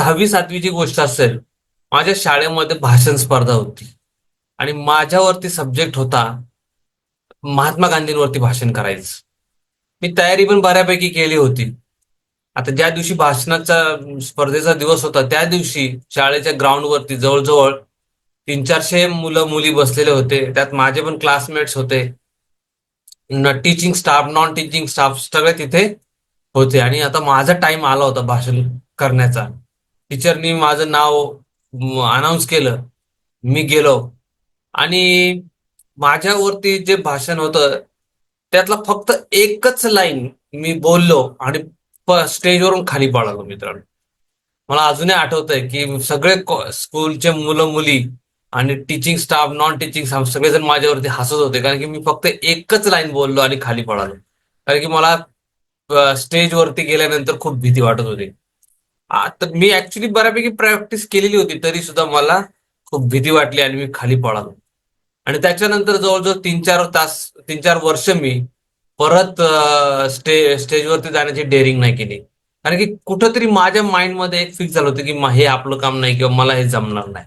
सहावी सातवीची गोष्ट असेल माझ्या शाळेमध्ये भाषण स्पर्धा होती. आणि माझ्यावरती सब्जेक्ट होता महात्मा गांधींवरती भाषण करायचं. मी तयारी पण बऱ्यापैकी केली होती. आता ज्या दिवशी भाषणाचा स्पर्धेचा दिवस होता त्या दिवशी शाळेच्या ग्राउंडवरती जवळजवळ तीन चारशे मुलं मुली बसलेले होते. त्यात माझे पण क्लासमेट्स होते. न teaching staff non teaching staff सगळे तिथे होते. आणि आता माझा टाइम आला होता भाषण करण्याचा. टीचरनी माझं नाव अनाऊन्स केलं. मी गेलो. आणि माझ्यावरती जे भाषण होतं त्यातला फक्त एकच लाईन मी बोललो आणि स्टेजवरून खाली पळालो मित्रांनो. मला अजूनही आठवतंय की सगळे स्कूलचे मुलं मुली आणि teaching staff non teaching staff सगळेजण माझ्यावरती हसत होते. कारण की मी फक्त एकच लाईन बोललो आणि खाली पळालो. कारण की मला स्टेजवरती गेल्यानंतर खूप भीती वाटत होती. तर मी ऍक्च्युली बऱ्यापैकी प्रॅक्टिस केलेली होती तरी सुद्धा मला खूप भीती वाटली आणि मी खाली पळालो. आणि त्याच्यानंतर जवळजवळ तीन चार तास तीन चार वर्ष मी परत स्टे स्टेजवरती जाण्याची डेअरिंग नाही केली. कारण की कुठंतरी माझ्या माइंडमध्ये एक फिक्स झालं होतं की हे आपलं काम नाही किंवा मला हे जमणार नाही.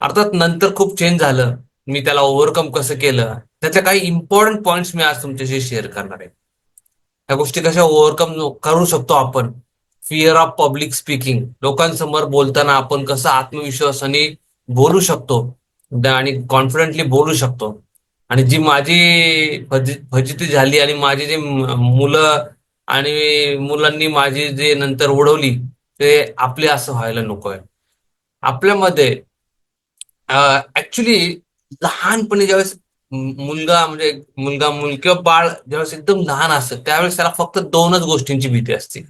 अर्थात नंतर खूप चेंज झालं. मी त्याला ओव्हरकम कसं केलं? त्याचे काही इम्पॉर्टंट पॉइंट्स मी आज तुमच्याशी शेअर करणार आहे. ह्या गोष्टी कशा ओव्हरकम करू शकतो आपण? फिअर ऑफ पब्लिक स्पीकिंग लोकांसमोर बोलताना आपण कसं आत्मविश्वासाने बोलू शकतो आणि कॉन्फिडेंटली बोलू शकतो. आणि जी माझी फजिती झाली आणि माझी जे मुलं आणि मुलांनी माझी जे नंतर उडवली ते आपले असं व्हायला नकोय आपल्यामध्ये ऍक्च्युली लहानपणी ज्यावेळेस मुलगा म्हणजे मुलगा मुल किंवा बाळ ज्यावेळेस एकदम लहान असतं त्यावेळेस त्याला फक्त दोनच गोष्टींची भीती असते.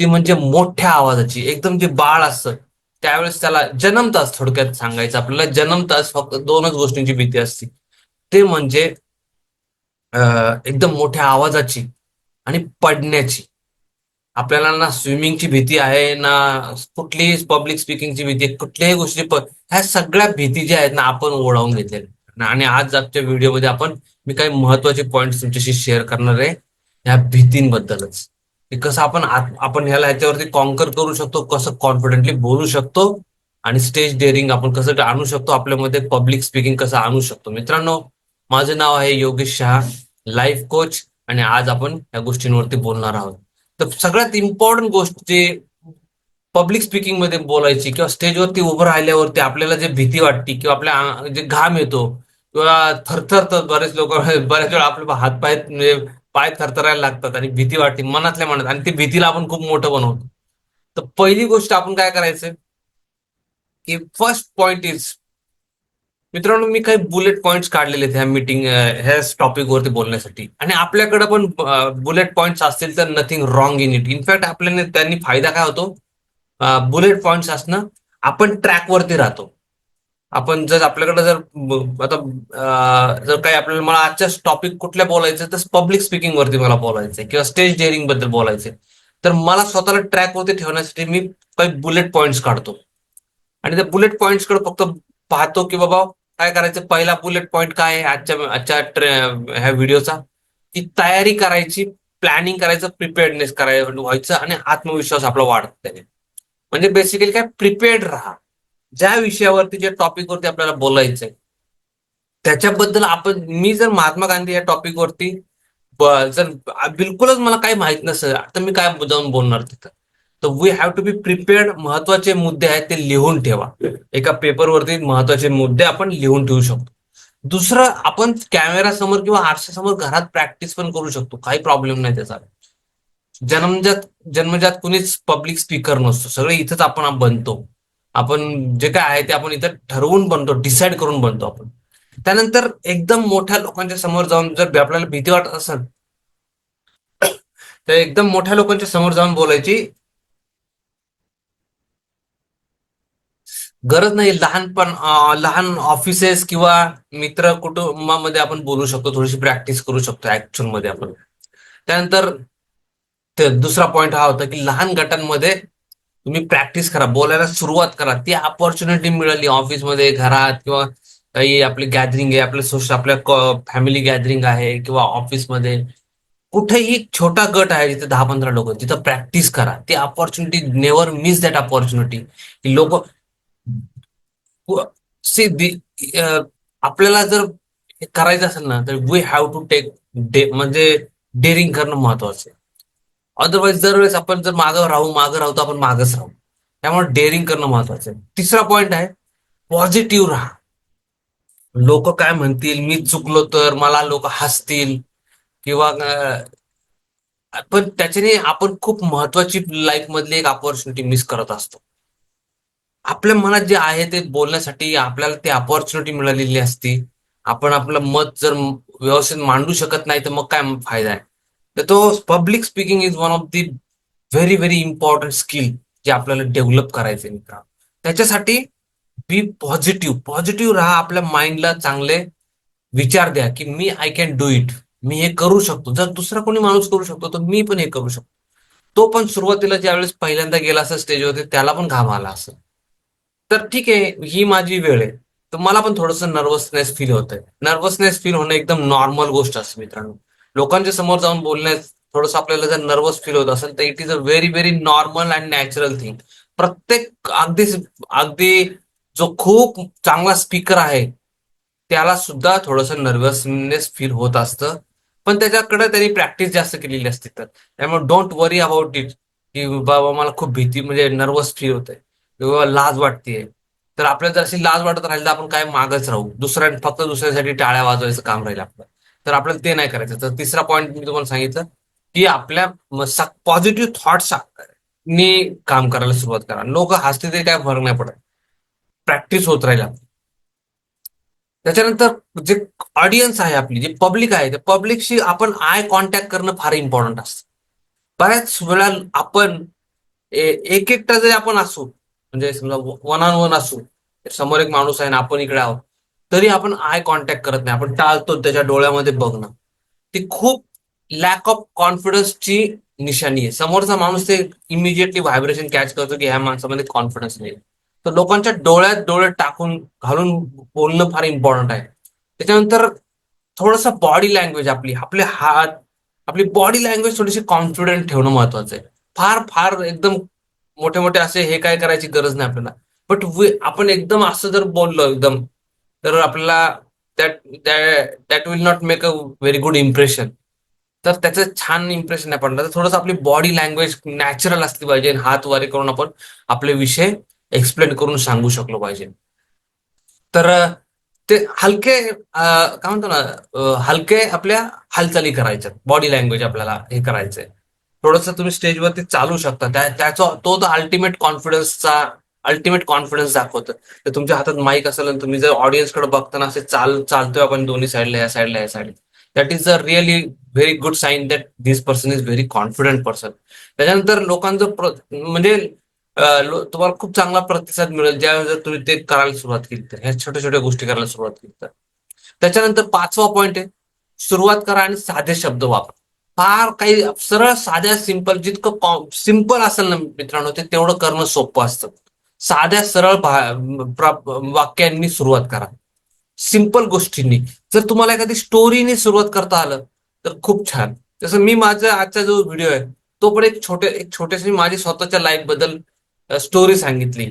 ती म्हणजे मोठ्या आवाजाची एकदम जे बाळ असतं त्यावेळेस त्याला जन्मताच थोडक्यात सांगायचं. आपल्याला जन्मताच फक्त दोनच गोष्टींची भीती असते. ते म्हणजे एकदम मोठ्या आवाजाची आणि पडण्याची. आपल्याला ना स्विमिंगची भीती आहे ना कुठलीही पब्लिक स्पीकिंगची भीती आहे, कुठल्याही गोष्टी ह्या सगळ्या भीती ज्या आहेत ना आपण ओढावून घेतलेल्या आणि आज आजच्या व्हिडिओमध्ये आपण मी काही महत्त्वाचे पॉईंट्स तुमच्याशी शेअर करणार आहे ह्या भीतींबद्दलच. की कसं आपण आपण ह्याला ह्याच्यावरती कॉन्कर करू शकतो कसं कॉन्फिडेंटली बोलू शकतो आणि स्टेज डेअरिंग आपण कसं आणू शकतो आपल्यामध्ये पब्लिक स्पीकिंग कसं आणू शकतो. मित्रांनो माझं नाव आहे योगेश शहा लाईफ कोच आणि आज आपण या गोष्टींवरती बोलणार आहोत. तर सगळ्यात इम्पॉर्टंट गोष्ट जे पब्लिक स्पीकिंगमध्ये बोलायची किंवा स्टेजवरती उभं राहिल्यावरती आपल्याला जे भीती वाटते किंवा आपल्या जे घाम येतो किंवा थरथरतात बरेच लोक बऱ्याच वेळा आपले हातपाय म्हणजे पाय थरथरायला लागतात आणि भीती वाटते मनातल्या मनात. आणि ते भीतीला आपण खूप मोठं बनवतो. तर पहिली गोष्ट आपण काय करायचं? की फर्स्ट पॉइंट इज मित्रांनो मी काही बुलेट पॉइंट्स काढलेले आहेत ह्या मीटिंग ह्या टॉपिक वरती बोलण्यासाठी. आणि आपल्याकडे पण बुलेट पॉइंट्स असतील तर nothing wrong in it in fact आपल्याने त्यांनी फायदा काय होतो? बुलेट पॉइंट्स असणं आपण ट्रॅकवरती राहतो. आपण जर आपल्याकडे जर आता जर काही आपल्याला मला आजच्या टॉपिक कुठल्या बोलायचं तर पब्लिक स्पीकिंग वरती मला बोलायचंय किंवा स्टेज डेअरिंगबद्दल बोलायचंय. तर मला स्वतःला ट्रॅक वरती ठेवण्यासाठी मी काही बुलेट पॉइंट्स काढतो. आणि त्या बुलेट पॉइंट्सकडे फक्त पाहतो की बाबा काय करायचं पहिला बुलेट पॉइंट काय आहे आजच्या आजच्या ह्या व्हिडिओचा ती तयारी करायची प्लॅनिंग करायचं प्रिपेअर्डनेस करायचं व्हायचं आणि आत्मविश्वास आपला वाढत त्याने म्हणजे बेसिकली काय प्रिपेअर्ड राहा. ज्या विषयावरती ज्या टॉपिक वरती आपल्याला बोलायचंय त्याच्याबद्दल आपण मी जर महात्मा गांधी या टॉपिक वरती जर बिलकुलच मला काही माहीत नसेल तर मी काय जाऊन बोलणार तिथं. तर we have to be prepared महत्त्वाचे मुद्दे आहेत ते लिहून ठेवा. एका पेपरवरती महत्त्वाचे मुद्दे आपण लिहून ठेवू शकतो. दुसरं आपण कॅमेरा समोर किंवा आरशासमोर घरात प्रॅक्टिस पण करू शकतो. काही प्रॉब्लेम नाही त्याचा. जन्मजात जन्मजात कुणीच पब्लिक स्पीकर नसतो. सगळे इथंच आपण बनतो. आपण जे काय आहे ते आपण इथं ठरवून बनतो डिसाईड करून बनतो आपण. त्यानंतर एकदम मोठ्या लोकांच्या समोर जाऊन जर आपल्याला भीती वाटत असेल तर एकदम मोठ्या लोकांच्या समोर जाऊन बोलायची गरज नाही. लहानपण लहान ऑफिसेस किंवा मित्र कुटुंबामध्ये आपण बोलू शकतो थोडीशी प्रॅक्टिस करू शकतो ऍक्च्युअलमध्ये आपण. त्यानंतर ते दुसरा पॉइंट हा होता की लहान गटांमध्ये तुम्ही प्रॅक्टिस करा बोलायला सुरुवात करा. ती अपॉर्च्युनिटी मिळाली ऑफिसमध्ये घरात किंवा काही आपली गॅदरिंग आहे आपलं सोशल आपल्या फॅमिली गॅदरिंग आहे किंवा ऑफिसमध्ये कुठेही छोटा गट आहे जिथे दहा पंधरा लोक तिथं प्रॅक्टिस करा. ती opportunity never miss that opportunity लोक सी आपल्याला जर करायचं असेल ना तर we have to take day म्हणजे डेअरिंग करणं महत्वाचं आहे. अदरवाईज दरवेळेस आपण जर मागं राहू मागं राहू तर आपण मागच राहू. त्यामुळे डेअरिंग करणं महत्वाचं आहे. तिसरा पॉइंट आहे पॉझिटिव्ह राहा. लोक काय म्हणतील? मी चुकलो तर मला लोक हसतील किंवा पण त्याच्याने आपण खूप महत्वाची लाईफ मधली एक ऑपॉर्च्युनिटी मिस करत असतो. आपल्या मनात जे आहे ते बोलण्यासाठी आपल्याला ती अपॉर्च्युनिटी मिळालेली असती. आपण आपलं मत जर व्यवस्थित मांडू शकत नाही तर मग काय फायदा आहे? तर तो public speaking is one of the very very important skill जे आपल्याला डेव्हलप करायचे मित्र त्याच्यासाठी बी पॉझिटिव्ह पॉझिटिव्ह राहा आपल्या माइंडला चांगले विचार द्या की मी आय कॅन डू इट मी हे करू शकतो. जर दुसरा कोणी माणूस करू शकतो तर मी पण हे करू शकतो. तो पण सुरुवातीला ज्यावेळेस पहिल्यांदा गेला असेल स्टेजवरती त्याला पण घाम आला असेल तर ठीक आहे ही माझी वेळ आहे. तर मला पण थोडंसं नर्वसनेस फील होतंय. नर्वसनेस फील होणं एकदम नॉर्मल गोष्ट असते मित्रांनो. लोकांच्या समोर जाऊन बोलण्यास थोडस आपल्याला जर नर्वस फील होत असेल तर it is a very very normal and natural thing प्रत्येक अगदी अगदी जो खूप चांगला स्पीकर आहे त्याला सुद्धा थोडस नर्वसनेस फील होत असतं. पण त्याच्याकडे त्यांनी प्रॅक्टिस जास्त केलेली असते तर. त्यामुळे डोंट वरी अबाउट इट की बाबा मला खूप भीती म्हणजे नर्वस फील होतंय. किंवा लाज वाटतेय. तर आपल्याला जर अशी लाज वाटत राहील तर आपण काय मागच राहू. दुसऱ्या फक्त दुसऱ्यासाठी टाळ्या वाजवायचं काम राहील आपलं. तर आपल्याला ते नाही करायचं. तर तिसरा पॉईंट मी तुम्हाला सांगितलं की आपल्या पॉझिटिव्ह थॉट्स नी काम करायला सुरुवात करा. लोक हसते ते काय फरक नाही पडत. प्रॅक्टिस होत राहील. आपली. त्याच्यानंतर जे ऑडियन्स आहे आपली जे पब्लिक आहे त्या पब्लिकशी आपण आय कॉन्टॅक्ट करणं फार इम्पॉर्टंट असतं. बऱ्याच वेळा आपण एक एकटा जरी आपण असू म्हणजे समजा वन ऑन वन असू समोर एक माणूस आहे ना आपण इकडे आहोत तरी आपण आय कॉन्टॅक्ट करत नाही. आपण टाळतो त्याच्या डोळ्यामध्ये बघणं. ती खूप लॅक ऑफ कॉन्फिडन्सची निशाणी आहे. समोरचा माणूस ते इमिजिएटली व्हायब्रेशन कॅच करतो की ह्या माणसामध्ये कॉन्फिडन्स नाही. तर लोकांच्या डोळ्यात डोळे टाकून घालून बोलणं फार इम्पॉर्टंट आहे. त्याच्यानंतर थोडस बॉडी लँग्वेज आपली आपले हात आपली बॉडी लँग्वेज थोडीशी कॉन्फिडंट ठेवणं महत्वाचं आहे. फार फार एकदम मोठे मोठे असे हे काय करायची गरज नाही आपल्याला. बट आपण एकदम असं जर बोललो एकदम तर आपल्याला that that will not make a very good impression तर त्याचं छान इम्प्रेशन नाही पडलं. तर थोडंसं आपली बॉडी लँग्वेज नॅचरल असली पाहिजे. हात वारे करून आपण आपले विषय एक्सप्लेन करून सांगू शकलो पाहिजे. तर ते हलके काय म्हणतो ना हलके आपल्या हालचाली करायच्या बॉडी लँग्वेज आपल्याला हे करायचंय. थोडंसं तुम्ही स्टेजवरती चालू शकता. त्या त्याचा तो तर अल्टिमेट कॉन्फिडन्सचा अल्टिमेट कॉन्फिडन्स दाखवतं. तर तुमच्या हातात माईक असेल आणि तुम्ही जर ऑडियन्सकडे बघताना असे चाल चालतोय आपण दोन्ही साईडला या साईडला या साईडला that is a really very good sign that this person is very confident person त्याच्यानंतर लोकांचं म्हणजे तुम्हाला खूप चांगला प्रतिसाद मिळेल ज्यावेळेस जर तुम्ही ते करायला सुरुवात केली तर. ह्या छोट्या छोट्या गोष्टी करायला सुरुवात केली तर. त्याच्यानंतर पाचवा पॉईंट आहे. सुरुवात करा आणि साधे शब्द वापरा. फार काही सरळ साध्या सिंपल जितकं सिंपल असेल ना मित्रांनो ते तेवढं करणं सोपं असतं. साध्या सरळ वाक्यांनी सुरुवात करा. सिंपल गोष्टींनी. जर तुम्हाला एखादी स्टोरीने सुरुवात करता आलं तर खूप छान. जसं मी माझा आजचा जो व्हिडिओ आहे तो पण एक छोटे एक छोटेशी माझी स्वतःच्या लाईफबद्दल स्टोरी सांगितली.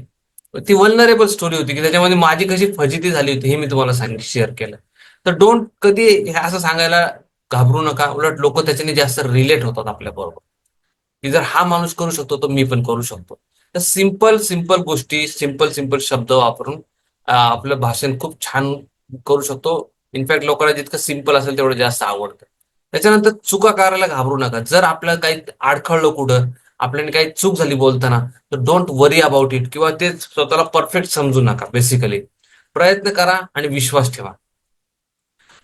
ती वल्नरेबल स्टोरी होती की त्याच्यामध्ये माझी कशी फजिती झाली होती हे मी तुम्हाला सांग शेअर केलं. तर डोंट कधी हे असं सांगायला घाबरू नका. उलट लोक त्याच्याने जास्त रिलेट होतात आपल्या बरोबर की जर हा माणूस करू शकतो तर मी पण करू शकतो. तर सिंपल सिंपल गोष्टी सिंपल सिंपल शब्द वापरून आपलं भाषण खूप छान करू शकतो. इनफॅक्ट लोकांना जितकं सिंपल असेल तेवढं जास्त आवडतं. त्याच्यानंतर चुका करायला घाबरू नका. जर आपल्याला काही अडखळलं कुठं आपल्याने काही चूक झाली बोलताना तर डोंट वरी अबाउट इट किंवा ते स्वतःला परफेक्ट समजू नका बेसिकली प्रयत्न करा आणि विश्वास ठेवा.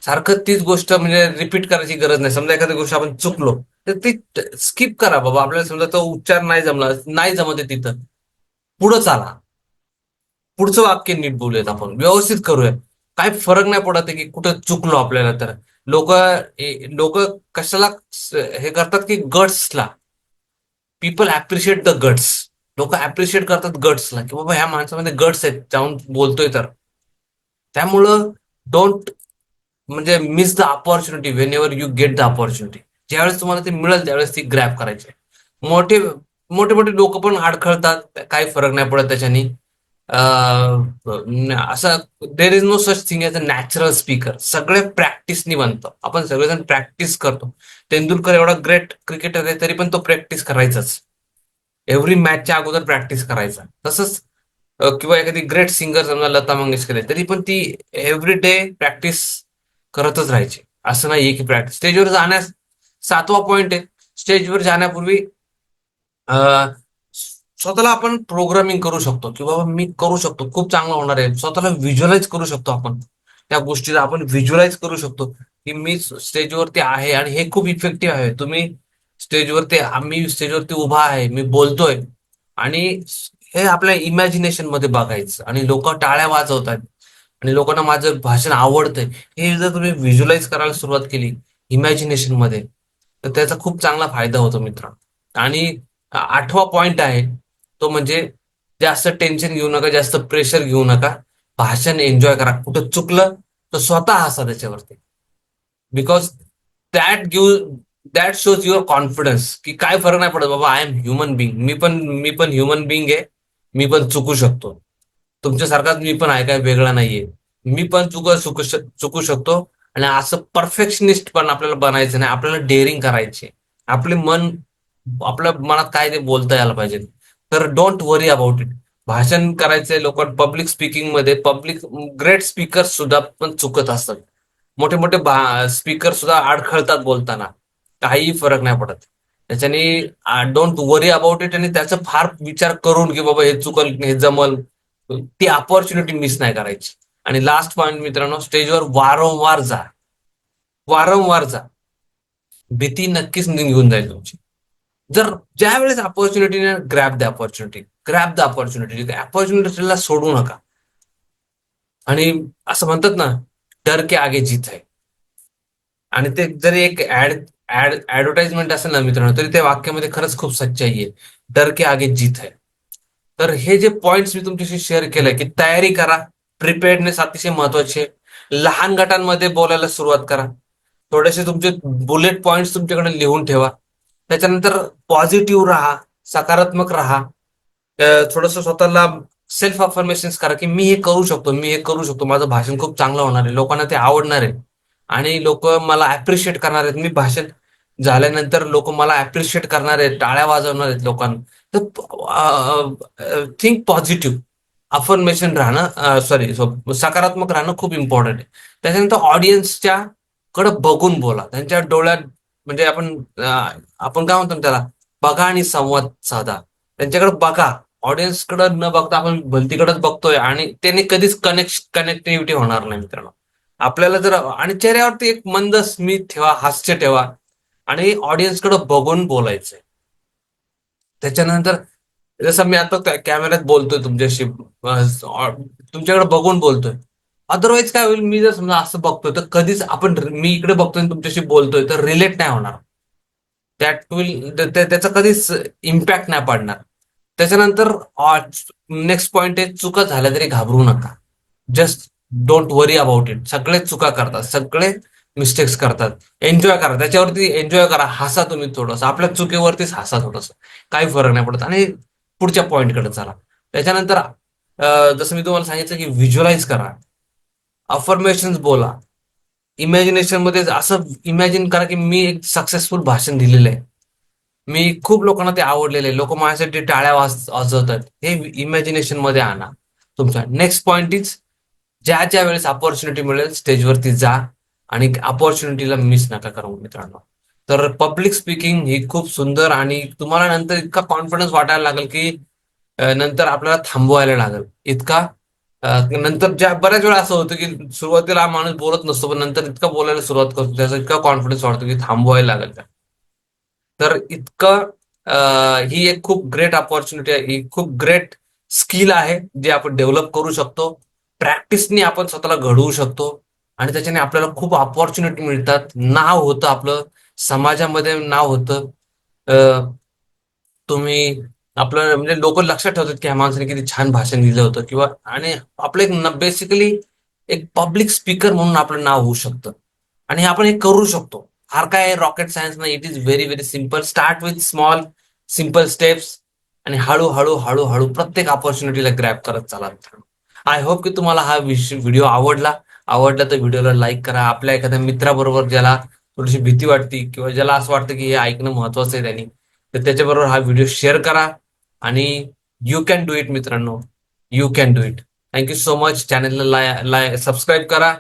सारखं तीच गोष्ट म्हणजे रिपीट करायची गरज नाही. समजा एखादी गोष्ट आपण चुकलो तर ती स्किप करा बाबा. आपल्याला समजा तो उच्चार नाही जमला नाही जमत तिथं. पुढं चाला. पुढचं वाक्य नीट बोलूयात आपण. व्यवस्थित करूया. काय फरक नाही पडत की कुठं चुकलो आपल्याला तर. लोक लोक कशाला हे करतात की गट्सला पीपल ऍप्रिशिएट द गट्स लोक ऍप्रिशिएट करतात गट्सला की बाबा ह्या माणसामध्ये गट्स आहेत. जाऊन बोलतोय तर. त्यामुळं डोंट म्हणजे miss the opportunity whenever you get the opportunity ज्यावेळेस तुम्हाला ते मिळेल त्यावेळेस ती ग्रॅप करायची. मोठे मोठे मोठे लोक पण अडखळतात काही फरक नाही पडत त्याच्यानी. असं there is no such thing as a natural speaker सगळे प्रॅक्टिसनी बनतं. आपण सगळेजण प्रॅक्टिस करतो. तेंडुलकर एवढा ग्रेट क्रिकेटर आहे तरी पण तो प्रॅक्टिस करायचाच. एव्हरी मॅचच्या अगोदर प्रॅक्टिस करायचा. तसंच किंवा एखादी ग्रेट सिंगर समजा लता मंगेशकर आहे तरी पण ती एव्हरी डे प्रॅक्टिस करतच राहायची. असं नाहीये की प्रॅक्टिस स्टेजवर जाण्यास सातवा पॉइंट आहे. स्टेजवर जाण्यापूर्वी स्वतःला आपण प्रोग्रामिंग करू शकतो की बाबा मी करू शकतो. खूप चांगलं होणार आहे. स्वतःला व्हिज्युअलाइज करू शकतो आपण. त्या गोष्टीला आपण व्हिज्युअलाइज करू शकतो की मी स्टेजवरती आहे आणि हे खूप इफेक्टिव्ह आहे. तुम्ही स्टेजवरती आम्ही स्टेजवरती उभा आहे मी बोलतोय. आणि हे आपल्या इमॅजिनेशनमध्ये बघायचं. आणि लोक टाळ्या वाजवतात आणि लोकांना माझं भाषण आवडतंय. हे जर तुम्ही व्हिज्युअलाइज करायला सुरुवात केली इमॅजिनेशनमध्ये तर त्याचा खूप चांगला फायदा होतो मित्र. आणि आठवा पॉइंट आहे तो म्हणजे जास्त टेन्शन घेऊ नका जास्त प्रेशर घेऊ नका. भाषण एन्जॉय करा. कुठं चुकलं तर स्वतः हसा त्याच्यावरती. Because that give that shows your confidence की काय फरक नाही पडत बाबा आय एम ह्युमन बिंग मी पण मी पण ह्युमन बिंग आहे. मी पण चुकू शकतो. तुमच्यासारखाच मी पण आहे काय वेगळा नाहीये. मी पण चुक चुकू चुकू शकतो. आणि असं परफेक्शनिस्ट पण आपल्याला बनायचं नाही. आपल्याला डेअरिंग करायचे आपले मन आपल्या मनात काय ते बोलता यायला पाहिजे. तर डोंट वरी अबाउट इट भाषण करायचंय लोक पब्लिक स्पीकिंगमध्ये पब्लिक ग्रेट स्पीकर सुद्धा पण चुकत असतात. मोठे मोठे स्पीकर सुद्धा अडखळतात बोलताना. काहीही फरक नाही पडत. त्याच्याने डोंट वरी अबाउट इट आणि त्याचा फार विचार करून की बाबा हे चुकल हे जमल. ती अपॉर्च्युनिटी मिस नाही करायची. आणि लास्ट पॉइंट मित्रांनो स्टेजवर वारंवार जा. वारंवार जा. भीती नक्कीच निघून जाईल तुमची. जर ज्या वेळेस अपॉर्च्युनिटीने grab the opportunity grab the opportunity अपॉर्च्युनिटीला सोडू नका. आणि असं म्हणतात ना डर के आगे जीत आहे आणि ते जरी एक ऍड ऍड ऍडव्हर्टाइजमेंट असेल ना मित्रांनो तरी त्या वाक्यामध्ये खरंच खूप सच्चाई आहे. डर के आगे जीत आहे तर हे जे पॉइंट्स मी तुमच्याशी शेअर केलंय की तयारी करा. प्रिपेअर्डनेस अतिशय महत्त्वाचे आहे. लहान गटांमध्ये बोलायला सुरुवात करा. थोडेसे तुमचे बुलेट पॉइंट तुमच्याकडे लिहून ठेवा. त्याच्यानंतर पॉझिटिव्ह राहा सकारात्मक राहा. थोडस स्वतःला सेल्फ अफर्मेशन करा की मी हे करू शकतो मी हे करू शकतो. माझं भाषण खूप चांगलं होणार आहे. लोकांना ते आवडणार आहे. आणि लोक मला ऍप्रिशिएट करणार आहेत. मी भाषण झाल्यानंतर लोक मला ऍप्रिशिएट करणार आहेत. टाळ्या वाजवणार आहेत लोकांना. तर थिंक पॉझिटिव्ह अफर्मेशन राहणं सॉरी सकारात्मक राहणं खूप इम्पॉर्टंट आहे. त्याच्यानंतर ऑडियन्सच्या कडे बघून बोला. त्यांच्या डोळ्यात म्हणजे आपण आपण काय म्हणतो त्याला? बघा आणि संवाद साधा. त्यांच्याकडे बघा. ऑडियन्सकडे न बघता आपण भलतीकडेच बघतोय आणि त्याने कधीच कनेक्ट कनेक्टिव्हिटी होणार नाही मित्रांनो. आपल्याला जर आणि चेहऱ्यावरती एक मंद स्मित ठेवा हास्य ठेवा आणि ऑडियन्सकडे बघून बोलायचंय. त्याच्यानंतर जसं मी आता त्या कॅमेऱ्यात बोलतोय तुमच्याशी तुमच्याकडे बघून बोलतोय. अदरवाईज काय होईल मी जर समजा असं बघतोय तर कधीच आपण मी इकडे बघतोय तुमच्याशी बोलतोय तर रिलेट नाही होणार. दॅट विल त्याचा कधीच इम्पॅक्ट नाही पडणार. त्याच्यानंतर नेक्स्ट पॉइंट आहे चुका झाल्या तरी घाबरू नका. Just don't worry about it सगळे चुका करतात सगळे मिस्टेक्स करतात. एन्जॉय करा. त्याच्यावरती एन्जॉय करा. हसा तुम्ही थोडंसं. आपल्या चुकीवरतीच हसा थोडंसं. काही फरक नाही पडत. आणि पुढच्या पॉईंटकडे चला. त्याच्यानंतर जसं मी तुम्हाला सांगितलं की व्हिज्युअलाइज करा. अफर्मेशन बोला. इमॅजिनेशनमध्ये असं इमॅजिन करा की मी एक सक्सेसफुल भाषण दिलेलं आहे मी खूप लोकांना ते आवडलेले आहे लोक माझ्यासाठी टाळ्या वाज वाजवतात. हे इमॅजिनेशनमध्ये आणा. तुमचा नेक्स्ट पॉइंट इज ज्या ज्या वेळेस अपॉर्च्युनिटी मिळेल स्टेजवरती जा आणि अपॉर्च्युनिटीला मिस नका करू मित्रांनो. तर पब्लिक स्पीकिंग ही खूप सुंदर आणि तुम्हाला नंतर इतका कॉन्फिडन्स वाटायला लागेल की नंतर आपल्याला थांबवायला लागेल. इतका नंतर ज्या बऱ्याच वेळा असं होतं की सुरुवातीला हा माणूस बोलत नसतो पण नंतर इतका बोलायला सुरुवात करतो त्याचा इतका कॉन्फिडन्स वाटतो की थांबवायला लागेल त्या तर इतकं ही एक खूप ग्रेट अपॉर्च्युनिटी आहे. ही खूप ग्रेट स्किल आहे जे आपण डेव्हलप करू शकतो. प्रॅक्टिसने आपण स्वतःला घडवू शकतो. आणि त्याच्याने आपल्याला खूप अपॉर्च्युनिटी मिळतात. नाव होतं आपलं. समाजामध्ये नाव होतं. तुम्ही आपलं म्हणजे लोक लक्षात ठेवतात की ह्या माणसाने किती छान भाषण दिलं होतं किंवा आणि आपलं एक बेसिकली एक पब्लिक स्पीकर म्हणून आपलं नाव होऊ शकतं. आणि आपण हे करू शकतो. फार काय रॉकेट सायन्स नाही. It is very very simple start with small simple steps आणि हळूहळू हळूहळू प्रत्येक ऑपॉर्च्युनिटीला ग्रॅप करत चालत आय होप की तुम्हाला हा व्हिडिओ आवडला. आवडला तर व्हिडिओला लाईक करा. आपल्या एखाद्या मित्राबरोबर ज्याला थोडीशी भीती वाटते किंवा ज्याला असं वाटतं की हे ऐकणं महत्वाचं आहे त्यांनी तर त्याच्याबरोबर हा व्हिडिओ शेअर करा आणि यू कॅन डू इट मित्रांनो. You can do it thank you so much चॅनलला लाय लाय सबस्क्राईब करा.